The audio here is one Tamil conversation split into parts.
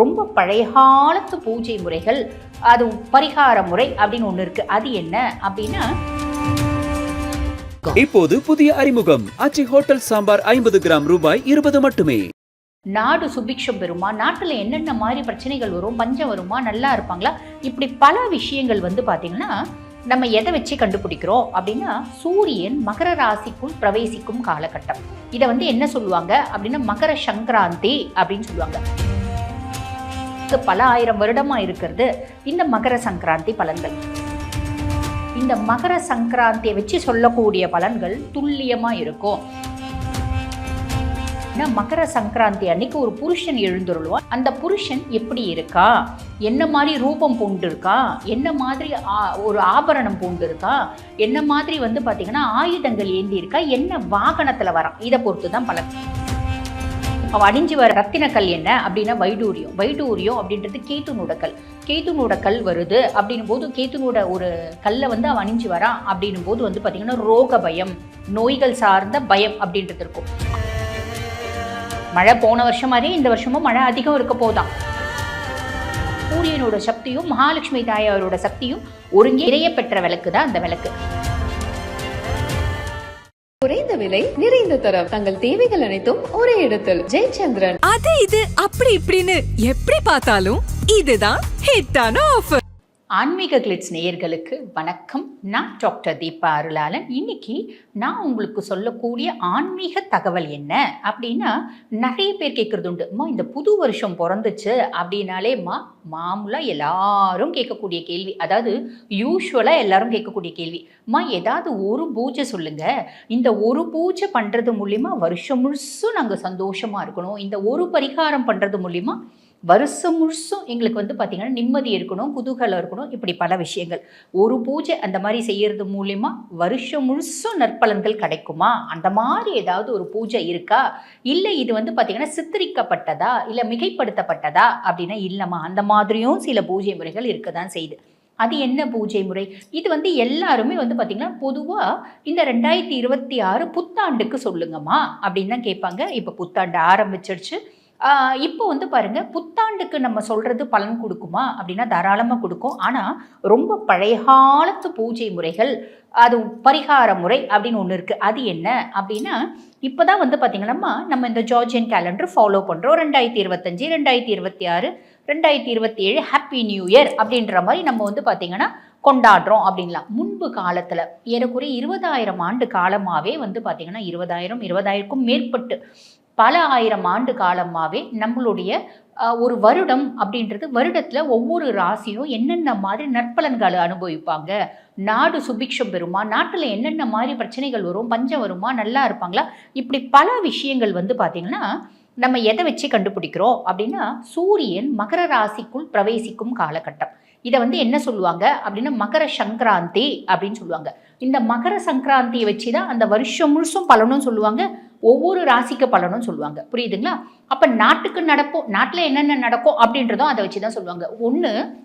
ரொம்ப பழைய காலத்து பூஜை முறைகள் அது பரிகார முறை அப்படின்னு ஒன்று இருக்கு. அது என்ன அப்படின்னா இப்போது புதிய அறிமுகம். அச்சி ஹோட்டல் சாம்பார் ஐம்பது கிராம் ரூபாய் இருபது மட்டுமே. நாடு சுபிக்ஷம் பெறுமா? நாட்டில் என்னென்ன மாதிரி பிரச்சனைகள் வரும்? பஞ்சம் வருமா? நல்லா இருப்பாங்களா? இப்படி பல விஷயங்கள் வந்து பார்த்தீங்கன்னா நம்ம எதை வச்சு கண்டுபிடிக்கிறோம் அப்படின்னா சூரியன் மகர ராசிக்குள் பிரவேசிக்கும் காலகட்டம். இதை வந்து என்ன சொல்லுவாங்க அப்படின்னா மகர சங்கராந்தி அப்படின்னு சொல்லுவாங்க. இது பல ஆயிரம் வருடமா இருக்கிறது இந்த மகர சங்கராந்தி பலன்கள். இந்த மகர சங்கராந்தியை வச்சு சொல்லக்கூடிய பலன்கள் துல்லியமா இருக்கும். ஏன்னா மகர சங்கராந்தி அன்னைக்கு ஒரு புருஷன் எழுந்துருவான் அந்த புருஷன் எப்படி இருக்கா? என்ன மாதிரி ரூபம் பூண்டு இருக்கா என்ன மாதிரி ஆ- ஒரு ஆபரணம் பூண்டு இருக்கா என்ன மாதிரி வந்து பார்த்தீங்கன்னா ஆயுதங்கள் ஏந்தி இருக்கா என்ன வாகனத்தில் வரான்? இதை பொறுத்து தான் பலன். அவன் அணிஞ்சு வர ரத்தினக்கல் என்ன அப்படின்னா வைடூரியம். வைடூரியம் அப்படின்றது கேத்துனோட கல் கேத்துனோட கல் வருது அப்படின்னும் போது கேத்துனோட ஒரு கல்லை வந்து அவன் அணிஞ்சு வரான் அப்படின்னும் போது வந்து பார்த்தீங்கன்னா ரோக பயம் நோய்கள் சார்ந்த பயம் அப்படின்றது இருக்கும். மழை போன வருஷம் மாதிரி இந்த வருஷமும் மழை அதிகம் இருக்க போதான் சூரியனோட சக்தியும் மகாலட்சுமி தாயாரோட சக்தியும் ஒருங்கே இறைய பெற்ற விளக்கு தான் அந்த விளக்கு. விலை நிறைந்த தரம். தங்கள் தேவைகள் அனைத்தும் ஒரே இடத்தில். ஜெயச்சந்திரன். அது இது அப்படி இப்படின்னு எப்படி பார்த்தாலும் இதுதான் ஹிட்டான ஆஃபர் ஆன்மீக கிளிட்ஸ் நேயர்களுக்கு வணக்கம். நான் டாக்டர் தீபா அருளாளன். இன்னைக்கு நான் உங்களுக்கு சொல்லக்கூடிய ஆன்மீக தகவல் என்ன அப்படின்னா நிறைய பேர் கேட்குறது உண்டு. அம்மா இந்த புது வருஷம் பிறந்துச்சு அப்படின்னாலேம்மா மாமூலாக எல்லாரும் கேட்கக்கூடிய கேள்வி. அதாவது யூஸ்வலாக எல்லாரும் கேட்கக்கூடிய கேள்வி. அம்மா ஏதாவது ஒரு பூஜை சொல்லுங்க. இந்த ஒரு பூஜை பண்ணுறது மூலிமா வருஷம் முழுசும் நாங்கள் சந்தோஷமாக இருக்கணும். இந்த ஒரு பரிகாரம் பண்ணுறது மூலிமா வருஷம் முழுசும் எங்களுக்கு வந்து பார்த்திங்கன்னா நிம்மதி இருக்கணும் குதூகலம் இருக்கணும் இப்படி பல விஷயங்கள். ஒரு பூஜை அந்த மாதிரி செய்கிறது மூலிமா வருஷம் முழுசும் நற்பலன்கள் கிடைக்குமா? அந்த மாதிரி ஏதாவது ஒரு பூஜை இருக்கா? இல்லை இது வந்து பார்த்திங்கன்னா சித்தரிக்கப்பட்டதா? இல்லை மிகைப்படுத்தப்பட்டதா? அப்படின்னா இல்லைம்மா. அந்த மாதிரியும் சில பூஜை முறைகள் இருக்க தான் செய்யுது. அது என்ன பூஜை முறை? இது வந்து எல்லாருமே வந்து பார்த்திங்கன்னா பொதுவாக இந்த ரெண்டாயிரத்தி இருபத்தி ஆறு புத்தாண்டுக்கு சொல்லுங்கம்மா அப்படின்னு தான் கேட்பாங்க. இப்போ புத்தாண்டு ஆரம்பிச்சிருச்சு. இப்போ வந்து பாருங்க புத்தாண்டுக்கு நம்ம சொல்றது பலன் கொடுக்குமா? அப்படின்னா தாராளமாக கொடுக்கும். ஆனால் ரொம்ப பழைய காலத்து பூஜை முறைகள் அது பரிகார முறை அப்படின்னு ஒன்று இருக்குது அது என்ன? அப்படின்னா இப்போ தான் வந்து பார்த்திங்கன்னா நம்ம இந்த ஜார்ஜியன் கேலண்டர் ஃபாலோ பண்ணுறோம் ரெண்டாயிரத்தி இருபத்தஞ்சி ரெண்டாயிரத்தி இருபத்தி ஆறு ரெண்டாயிரத்தி இருபத்தி ஏழு ஹாப்பி நியூ இயர் அப்படின்ற மாதிரி நம்ம வந்து பார்த்திங்கன்னா கொண்டாடுறோம் அப்படின்லாம். முன்பு காலத்தில் ஏறக்குறைய இருபதாயிரம் ஆண்டு காலமாகவே வந்து பார்த்திங்கன்னா இருபதாயிரம் இருபதாயிரக்கும் மேற்பட்டு பல ஆயிரம் ஆண்டு காலமாகவே நம்மளுடைய ஒரு வருடம் அப்படின்றது வருடத்தில் ஒவ்வொரு ராசியும் என்னென்ன மாதிரி நற்பலன்களை அனுபவிப்பாங்க? நாடு சுபிக்ஷம் பெறுமா? நாட்டில் என்னென்ன மாதிரி பிரச்சனைகள் வரும்? பஞ்சம் வருமா? நல்லா இருப்பாங்களா? இப்படி பல விஷயங்கள் வந்து பார்த்திங்கன்னா நம்ம எதை வச்சு கண்டுபிடிக்கிறோம் அப்படின்னா சூரியன் மகர ராசிக்குள் பிரவேசிக்கும் காலகட்டம். இதை வந்து என்ன சொல்லுவாங்க? அப்படின்னா மகர சங்கராந்தி அப்படின்னு சொல்லுவாங்க. இந்த மகர சங்கராந்தியை வச்சு தான் அந்த வருஷம் முழுசும் பலனும் சொல்லுவாங்க. ஒவ்வொரு ராசிக்கு பலனும் சொல்லுவாங்க. புரியுதுங்களா? அப்போ நாட்டுக்கு நடப்போம் நாட்டில் என்னென்ன நடக்கும் அப்படின்றதும் அதை வச்சு தான் சொல்லுவாங்க. ஒன்று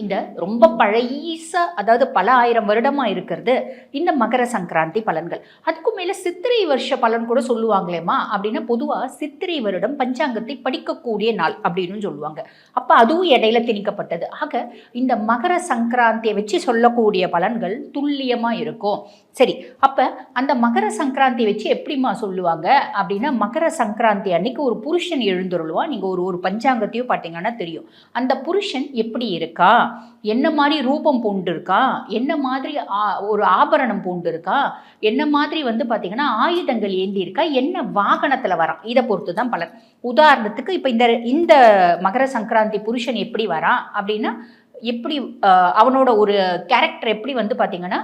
இந்த ரொம்ப பழையச அதாவது பல ஆயிரம் வருடமாக இருக்கிறது இந்த மகர சங்கராந்தி பலன்கள். அதுக்கும் மேலே சித்திரை வருஷ பலன் கூட சொல்லுவாங்களேம்மா அப்படின்னா பொதுவாக சித்திரை வருடம் பஞ்சாங்கத்தை படிக்கக்கூடிய நாள் அப்படின்னு சொல்லுவாங்க. அப்போ அதுவும் இடையில திணிக்கப்பட்டது. ஆக இந்த மகர சங்கராந்தியை வச்சு சொல்லக்கூடிய பலன்கள் துல்லியமாக இருக்கும். சரி அப்போ அந்த மகர சங்கராந்தி வச்சு எப்படிம்மா சொல்லுவாங்க அப்படின்னா மகர சங்கராந்தி அன்னைக்கு ஒரு புருஷன் எழுந்துருளுவான். நீங்கள் ஒரு ஒரு பஞ்சாங்கத்தையும் பார்த்தீங்கன்னா தெரியும். அந்த புருஷன் எப்படி இருக்கா? என்ன மாதிரி ரூபம் பூண்டிருக்கா? என்ன மாதிரி ஆ- ஒரு ஆபரணம் பூண்டிருக்கா? என்ன மாதிரி வந்து பார்த்தீங்கன்னா ஆயுதங்கள் ஏந்தி இருக்கா என்ன வாகனத்தில் வரான்? இதை பொறுத்து தான் பலன். உதாரணத்துக்கு இப்போ இந்த இந்த மகர சங்கராந்தி புருஷன் எப்படி வரான் அப்படின்னா எப்படி அவனோட ஒரு கேரக்டர் எப்படி வந்து பார்த்தீங்கன்னா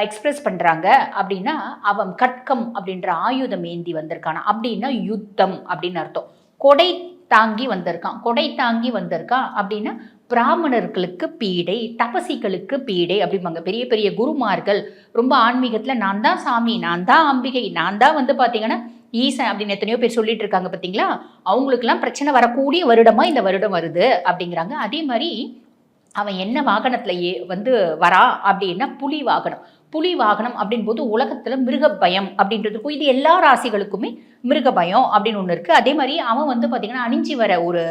எக்ஸ்பிரஸ் பண்ணுறாங்க அப்படின்னா அவன் கட்கம் அப்படின்ற ஆயுதம் ஏந்தி வந்திருக்கானா? அப்படின்னா யுத்தம் அப்படின்னு அர்த்தம். கொடை தாங்கி வந்திருக்கான். கொடை தாங்கி வந்திருக்கான் அப்படின்னா பிராமணர்களுக்கு பீடை தபசிகளுக்கு பீடை அப்படிம்பாங்க. பெரிய பெரிய குருமார்கள். ரொம்ப ஆன்மீகத்தில் நான் தான் சாமி நான் தான் அம்பிகை நான் தான் வந்து பார்த்தீங்கன்னா ஈசன் அப்படின்னு எத்தனையோ பேர் சொல்லிட்டு இருக்காங்க பார்த்தீங்களா அவங்களுக்கெல்லாம் பிரச்சனை வரக்கூடிய வருடமாக இந்த வருடம் வருது அப்படிங்கிறாங்க. அதே மாதிரி அவன் என்ன வாகனத்தில் ஏ வந்து வரா அப்படின்னா புலி வாகனம். புலி வாகனம் அப்படின் போது உலகத்தில் மிருக பயம் அப்படின்றது இருக்கும். இது எல்லா ராசிகளுக்குமே மிருக பயம் அப்படின்னு ஒன்று இருக்குது அதே மாதிரி அவன் வந்து பார்த்திங்கன்னா அணிஞ்சு வர ஒரு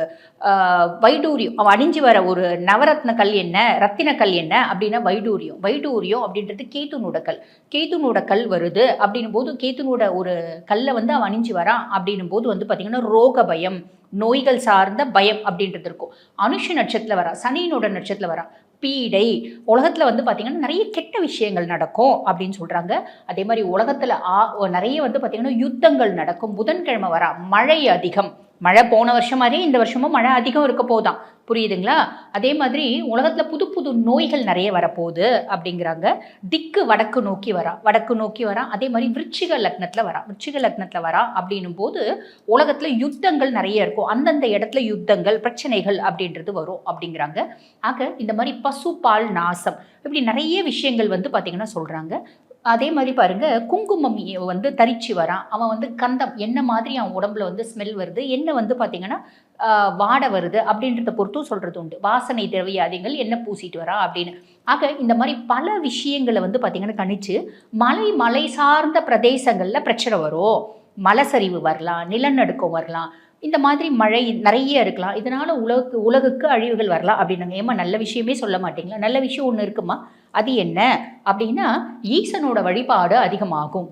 வைடூரியம் அவன் அணிஞ்சு வர ஒரு நவரத்ன கல் என்ன ரத்தின கல் என்ன அப்படின்னா வைடூரியம். வைடூரியம் அப்படின்றது கேத்துனோட கல். கேத்துனோட கல் வருது அப்படின்னும் போது கேத்துனோட ஒரு கல்லை வந்து அவன் அணிஞ்சு வரான் அப்படின்னும் போது வந்து பார்த்திங்கன்னா ரோக பயம் நோய்கள் சார்ந்த பயம் அப்படின்றது இருக்கும். அனுஷ நட்சத்திரத்தில் வரா சனியினோட நட்சத்திரத்தில் வரா பீடை. உலகத்தில் வந்து பார்த்திங்கன்னா நிறைய கெட்ட விஷயங்கள் நடக்கும் அப்படின்னு சொல்கிறாங்க அதே மாதிரி உலகத்தில் ஆ நிறைய வந்து பார்த்திங்கன்னா யுத்தங்கள் நடக்கும். புதன்கிழமை வரா மழை அதிகம். மழை போன வருஷம் மாதிரியே இந்த வருஷமும் மழை அதிகம் இருக்க போதான் புரியுதுங்களா? அதே மாதிரி உலகத்தில் புது புது நோய்கள் நிறைய வரப்போகுது அப்படிங்கிறாங்க. திக்கு வடக்கு நோக்கி வரா வடக்கு நோக்கி வரா அதே மாதிரி விருச்சிக லக்னத்தில் வரா விருச்சிக லக்னத்தில் வரா அப்படின்னும் போது உலகத்தில் யுத்தங்கள் நிறைய இருக்கும். அந்தந்த இடத்துல யுத்தங்கள் பிரச்சனைகள் அப்படின்றது வரும் அப்படிங்கிறாங்க. ஆக இந்த மாதிரி பசுபால் நாசம் இப்படி நிறைய விஷயங்கள் வந்து பார்த்திங்கன்னா சொல்கிறாங்க அதே மாதிரி பாருங்க குங்குமம் வந்து தரிச்சு வரான். அவன் வந்து கந்தம் என்ன மாதிரி அவன் உடம்புல வந்து ஸ்மெல் வருது என்ன வந்து பார்த்தீங்கன்னா வாடை வருது அப்படின்றத பொறுத்தும் சொல்கிறது உண்டு. வாசனை திரவியாதிகள் என்ன பூசிட்டு வரா அப்படின்னு. ஆக இந்த மாதிரி பல விஷயங்களை வந்து பார்த்திங்கன்னா கணிச்சு மலை மலை சார்ந்த பிரதேசங்களில் பிரச்சனை வரும். மலசரிவு வரலாம் நிலநடுக்கம் வரலாம். இந்த மாதிரி மழை நிறைய இருக்கலாம். இதனால உலகுக்கு உலகுக்கு அழிவுகள் வரலாம் அப்படின்னாங்க. ஏமா நல்ல விஷயமே சொல்ல மாட்டீங்களா? நல்ல விஷயம் ஒன்று இருக்குமா? அது என்ன? அப்படின்னா ஈசனோட வழிபாடு அதிகமாகும்.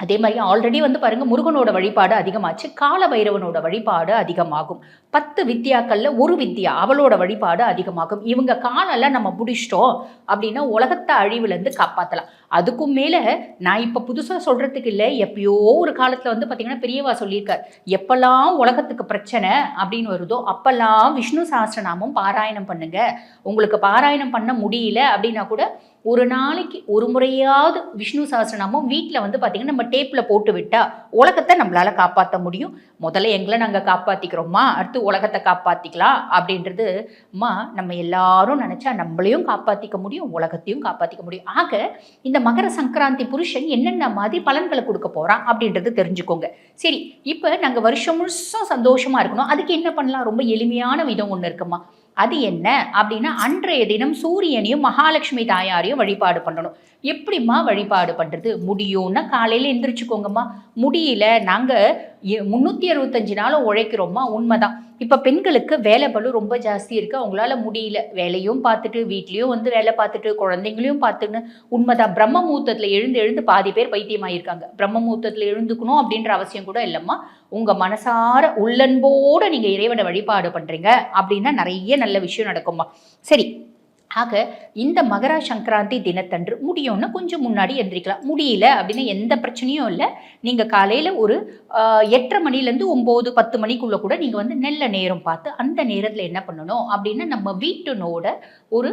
அதே மாதிரி ஆல்ரெடி வந்து பாருங்க முருகனோட வழிபாடு அதிகமாச்சு கால பைரவனோட வழிபாடு அதிகமாகும். பத்து வித்யாக்கள்ல ஒரு வித்யா அவளோட வழிபாடு அதிகமாகும். இவங்க காலெல்லாம் நம்ம முடிச்சிட்டோம் அப்படின்னா உலகத்தை அழிவுலேருந்து காப்பாற்றலாம் அதுக்கும் மேலே நான் இப்போ புதுசாக சொல்கிறதுக்கு இல்லை எப்பயோ ஒரு காலத்தில் வந்து பார்த்திங்கன்னா பெரியவா சொல்லியிருக்கார் எப்பெல்லாம் உலகத்துக்கு பிரச்சனை அப்படின்னு வருதோ அப்பெல்லாம் விஷ்ணு சாஸ்திரநாமம் பாராயணம் பண்ணுங்க. உங்களுக்கு பாராயணம் பண்ண முடியல அப்படின்னா கூட ஒரு நாளைக்கு ஒரு முறையாவது விஷ்ணு சாஸ்திரநாமம் வீட்டில் வந்து பார்த்திங்கன்னா நம்ம டேப்பில் போட்டு விட்டால் உலகத்தை நம்மளால் காப்பாற்ற முடியும். முதல்ல எங்களை நாங்கள் காப்பாற்றிக்கிறோமா அடுத்து உலகத்தை காப்பாற்றிக்கலாம் அப்படின்றது அம்மா நம்ம எல்லாரும் நினச்சா நம்மளையும் காப்பாற்றிக்க முடியும் உலகத்தையும் காப்பாற்றிக்க முடியும். ஆக இந்த மகர சங்கராந்தி புருஷன் என்னென்ன மாதிரி பலன்களை கொடுக்க போகிறான் அப்படின்றது தெரிஞ்சுக்கோங்க. சரி இப்போ நாங்கள் வருஷம் முழுசும் சந்தோஷமாக இருக்கணும். அதுக்கு என்ன பண்ணலாம்? ரொம்ப எளிமையான விதம் ஒன்று இருக்குமா? அது என்ன? அப்படின்னா அன்றைய தினம் சூரியனையும் மகாலட்சுமி தாயாரையும் வழிபாடு பண்ணணும். எப்படிம்மா வழிபாடு பண்ணுறது முடியும்னா காலையில் எந்திரிச்சுக்கோங்கம்மா. முடியல நாங்கள் முந்நூற்றி அறுபத்தஞ்சு நாளும் உழைக்கிறோம்மா. உண்மைதான். இப்போ பெண்களுக்கு வேலை பலு ரொம்ப ஜாஸ்தி இருக்குது அவங்களால முடியல. வேலையும் பார்த்துட்டு வீட்லேயும் வந்து வேலை பார்த்துட்டு குழந்தைங்களையும் பார்த்துன்னு உண்மைதான். பிரம்ம முகூர்த்தத்தில் எழுந்து எழுந்து பாதி பேர் பைத்தியமாயிருக்காங்க. பிரம்ம முகூர்த்தத்தில் எழுந்துக்கணும் அப்படின்ற அவசியம் கூட இல்லைம்மா. உங்கள் மனசார உள்ளன்போடு நீங்கள் இறைவனை வழிபாடு பண்ணுறீங்க அப்படின்னா நிறைய நல்ல விஷயம் நடக்கும்மா. சரி ஆக இந்த மகரா சங்கராந்தி தினத்தன்று முடியும்னா கொஞ்சம் முன்னாடி எந்திரிக்கலாம். முடியல அப்படின்னு எந்த பிரச்சனையும் இல்லை. நீங்கள் காலையில் ஒரு எட்டரை மணிலேருந்து ஒம்பது பத்து மணிக்குள்ளே கூட நீங்கள் வந்து நல்ல நேரம் பார்த்து அந்த நேரத்தில் என்ன பண்ணணும் அப்படின்னா நம்ம வீட்டினோட ஒரு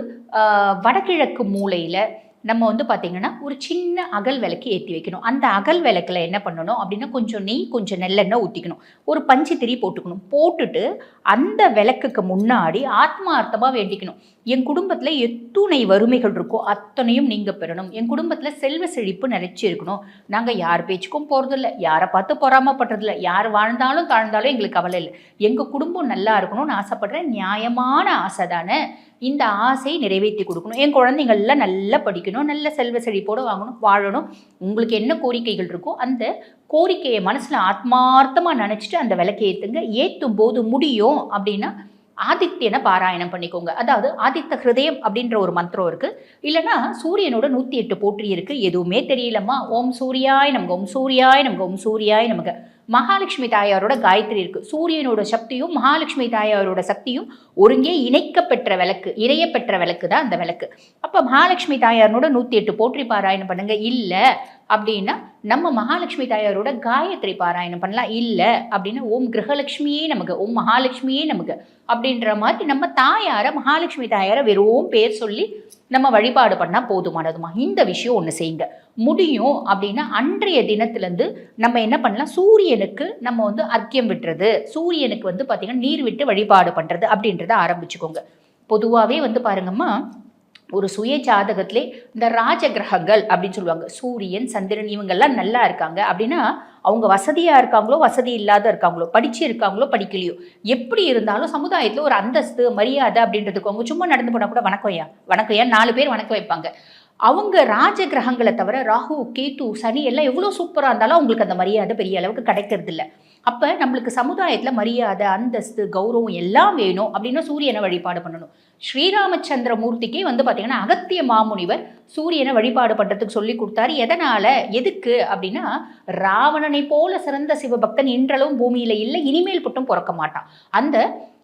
வடகிழக்கு மூலையில் நம்ம வந்து பார்த்திங்கன்னா ஒரு சின்ன அகல் விளக்கு ஏற்றி வைக்கணும். அந்த அகல் விளக்கில் என்ன பண்ணணும் அப்படின்னா கொஞ்சம் நெய் கொஞ்சம் நெல்லெண்ணெய் ஊற்றிக்கணும் ஒரு பஞ்சு திரி போட்டுக்கணும். போட்டுட்டு அந்த விளக்குக்கு முன்னாடி ஆத்மார்த்தமாக வேண்டிக்கணும். என் குடும்பத்தில் எத்துணை வறுமைகள் இருக்கோ அத்தனையும் நீங்கள் பெறணும். என் குடும்பத்தில் செல்வ செழிப்பு நிலைச்சி இருக்கணும். நாங்கள் யார் பேச்சுக்கும் போகிறதில்ல யாரை பார்த்து பொறாமப்படுறதில்ல. யார் வாழ்ந்தாலும் தாழ்ந்தாலும் எங்களுக்கு கவலை இல்லை. எங்கள் குடும்பம் நல்லா இருக்கணும்னு ஆசைப்படுறேன் நியாயமான ஆசை தானே? இந்த ஆசையை நிறைவேற்றி கொடுக்கணும். என் குழந்தைங்கள்லாம் நல்லா படிக்கணும். நல்ல செல்வ செழிப்போடு வாங்கணும் வாழணும். உங்களுக்கு என்ன கோரிக்கைகள் இருக்கோ அந்த கோரிக்கையை மனசில் ஆத்மார்த்தமாக நினச்சிட்டு அந்த விளக்கை ஏற்றுங்க ஏற்றும் போது முடியும் அப்படின்னா ஆதித்யனை பாராயணம் பண்ணிக்கோங்க. அதாவது ஆதித்த ஹிருதயம் அப்படின்ற ஒரு மந்திரம் இருக்கு. இல்லைன்னா சூரியனோட நூற்றி எட்டு போற்றி இருக்கு. எதுவுமே தெரியலம்மா. ஓம் சூரியாய் நமக்கு ஓம் சூரியாய் நமக்கு ஓம் சூரியாய் நமக்கு மகாலட்சுமி தாயாரோட காயத்ரி இருக்கு. சூரியனோட சக்தியும் மகாலட்சுமி தாயாரோட சக்தியும் ஒருங்கே இணைக்கப்பெற்ற விளக்கு இணைய பெற்ற விளக்கு தான் அந்த விளக்கு. அப்போ மகாலட்சுமி தாயாரோட நூற்றி எட்டு போற்றி பாராயணம் பண்ணுங்க. இல்லை அப்படின்னா நம்ம மகாலட்சுமி தாயாரோட காயத்ரி பாராயணம் பண்ணலாம். இல்லை அப்படின்னா ஓம் கிரகலட்சுமியே நமக்கு ஓம் மகாலட்சுமியே நமக்கு அப்படின்ற மாதிரி நம்ம தாயாரை மகாலட்சுமி தாயாரை வெறும் பேர் சொல்லி நம்ம வழிபாடு பண்ணால் போதுமானதுமா? இந்த விஷயம் ஒன்று செய்யுங்க. முடியும் அப்படின்னா அன்றைய தினத்துலேருந்து நம்ம என்ன பண்ணலாம்? சூரியனுக்கு நம்ம வந்து அர்க்கியம் விட்டுறது. சூரியனுக்கு வந்து பார்த்திங்கன்னா நீர் விட்டு வழிபாடு பண்ணுறது அப்படின்றத ஆரம்பிச்சுக்கோங்க. பொதுவாகவே வந்து பாருங்கம்மா ஒரு சுய ஜாதகத்திலே இந்த ராஜ கிரகங்கள் அப்படின்னு சொல்லுவாங்க. சூரியன் சந்திரன் இவங்கெல்லாம் நல்லா இருக்காங்க. அப்படின்னா அவங்க வசதியாக இருக்காங்களோ வசதி இல்லாத இருக்காங்களோ படிச்சு இருக்காங்களோ படிக்கலையோ எப்படி இருந்தாலும் சமுதாயத்தில் ஒரு அந்தஸ்து மரியாதை அப்படின்றதுக்கு அவங்க சும்மா நடந்து போனால் கூட வணக்கம்யா வணக்கம்யா நாலு பேர் வணக்கம் வைப்பாங்க. அவங்க ராஜ கிரகங்களை தவிர ராகு கேத்து சனி எல்லாம் எவ்வளோ சூப்பராக இருந்தாலும் அவங்களுக்கு அந்த மரியாதை பெரிய அளவுக்கு கிடைக்கிறது இல்லை அப்போ நம்மளுக்கு சமுதாயத்தில் மரியாதை அந்தஸ்து கௌரவம் எல்லாம் வேணும் அப்படின்னா சூரியனை வழிபாடு பண்ணணும். ஸ்ரீராமச்சந்திரமூர்த்திக்கு வந்து பார்த்தீங்கன்னா அகத்திய மாமுனிவர் சூரியனை வழிபாடு பண்ணுறதுக்கு சொல்லி கொடுத்தாரு. எதனால்? எதுக்கு? அப்படின்னா ராவணனை போல சிறந்த சிவபக்தன் இன்றளவும் பூமியில் இல்லை இனிமேல் மட்டும் பிறக்க மாட்டான். அந்த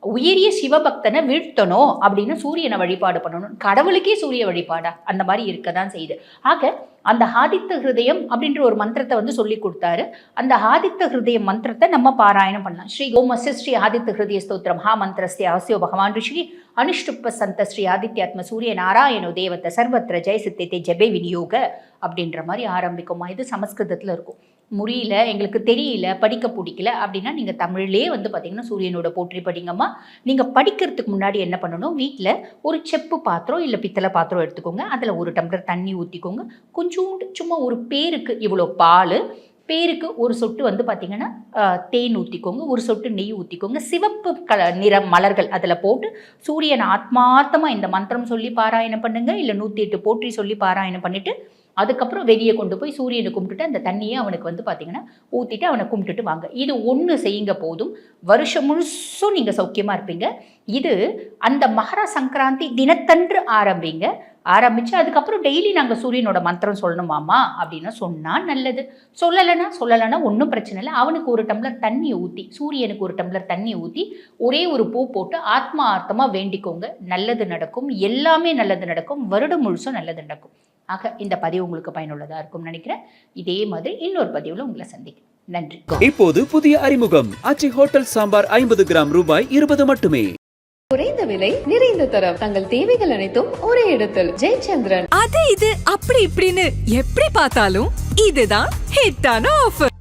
உயரிய சிவபக்தனை வீழ்த்தணும் அப்படின்னு சூரியனை வழிபாடு பண்ணணும். கடவுளுக்கே சூரிய வழிபாடா? அந்த மாதிரி இருக்க தான் செய்யுது. ஆக அந்த ஆதித்த ஹிருதயம் அப்படின்ற ஒரு மந்திரத்தை வந்து சொல்லி கொடுத்தாரு. அந்த ஆதித்த ஹிருதயம் மந்திரத்தை நம்ம பாராயணம் பண்ணலாம். ஸ்ரீ கோமச ஸ்ரீ ஆதித்த ஹிருதய ஸ்தோத்திரம். மகா ஸ்ரீ அவசியோ பகவான் ரிஷி அனுஷ்டுப்ப சந்த ஸ்ரீ ஆதித்யாத்ம சூரிய நாராயணோ தேவத்தை சர்வத்திர ஜெய சித்தத்தை ஜெபே விநியோக அப்படின்ற மாதிரி ஆரம்பிக்குமா? இது சமஸ்கிருதத்தில் இருக்கும். முடியல எங்களுக்கு தெரியல படிக்க பிடிக்கல அப்படின்னா நீங்கள் தமிழ்லேயே வந்து பார்த்தீங்கன்னா சூரியனோட போற்றி படிங்கம்மா. நீங்கள் படிக்கிறதுக்கு முன்னாடி என்ன பண்ணணும்? வீட்டில் ஒரு செப்பு பாத்திரம் இல்லை பித்தளை பாத்திரம் எடுத்துக்கோங்க. அதில் ஒரு டம்ளர் தண்ணி ஊற்றிக்கோங்க கொஞ்சோண்டு சும்மா ஒரு பேருக்கு இவ்வளோ பால். பேருக்கு ஒரு சொட்டு வந்து பார்த்தீங்கன்னா தேன் ஊற்றிக்கோங்க ஒரு சொட்டு நெய் ஊற்றிக்கோங்க சிவப்பு கல நிற மலர்கள் அதில் போட்டு சூரியன் ஆத்மார்த்தமாக இந்த மந்திரம் சொல்லி பாராயணம் பண்ணுங்கள் இல்லை நூற்றி எட்டு போற்றி சொல்லி பாராயணம் பண்ணிவிட்டு அதுக்கப்புறம் வெளியே கொண்டு போய் சூரியனை கும்பிட்டுட்டு அந்த தண்ணியை அவனுக்கு வந்து பார்த்தீங்கன்னா ஊற்றிட்டு அவனை கும்பிட்டுட்டு வாங்க. இது ஒன்று செய்யுங்க போதும். வருஷம் முழுசும் நீங்கள் சௌக்கியமாக இருப்பீங்க. இது அந்த மகர சங்கராந்தி தினத்தன்று ஆரம்பிங்க. ஆரம்பித்து அதுக்கப்புறம் டெய்லி நாங்கள் சூரியனோட மந்திரம் சொல்லணுமாமா அப்படின்னு சொன்னால் நல்லது. சொல்லலைன்னா சொல்லலைன்னா ஒன்றும் பிரச்சனை இல்லை. அவனுக்கு ஒரு டம்ளர் தண்ணி ஊற்றி சூரியனுக்கு ஒரு டம்ளர் தண்ணி ஊற்றி ஒரே ஒரு பூ போட்டு ஆத்மா ஆர்த்தமாக வேண்டிக்கோங்க. நல்லது நடக்கும். எல்லாமே நல்லது நடக்கும். வருடம் முழுசும் நல்லது நடக்கும். ஆக இந்த பதிவு உங்களுக்கு பயனுள்ளதாக இருக்கும்னு நினைக்கிறேன். இதே மாதிரி இன்னொரு பதிவில் உங்களை சந்திக்கிறேன். நன்றி. இப்போது புதிய அறிமுகம். அச்சி ஹோட்டல் சாம்பார் ஐம்பது கிராம் ரூபாய் இருபது மட்டுமே. குறைந்த விலை நிறைந்த தரம். தங்கள் தேவைகள் அனைத்தும் ஒரே இடத்தில். ஜெயச்சந்திரன். அது இது அப்படி இப்படின்னு எப்படி பார்த்தாலும் இதுதான் ஹிட்டான ஆஃபர்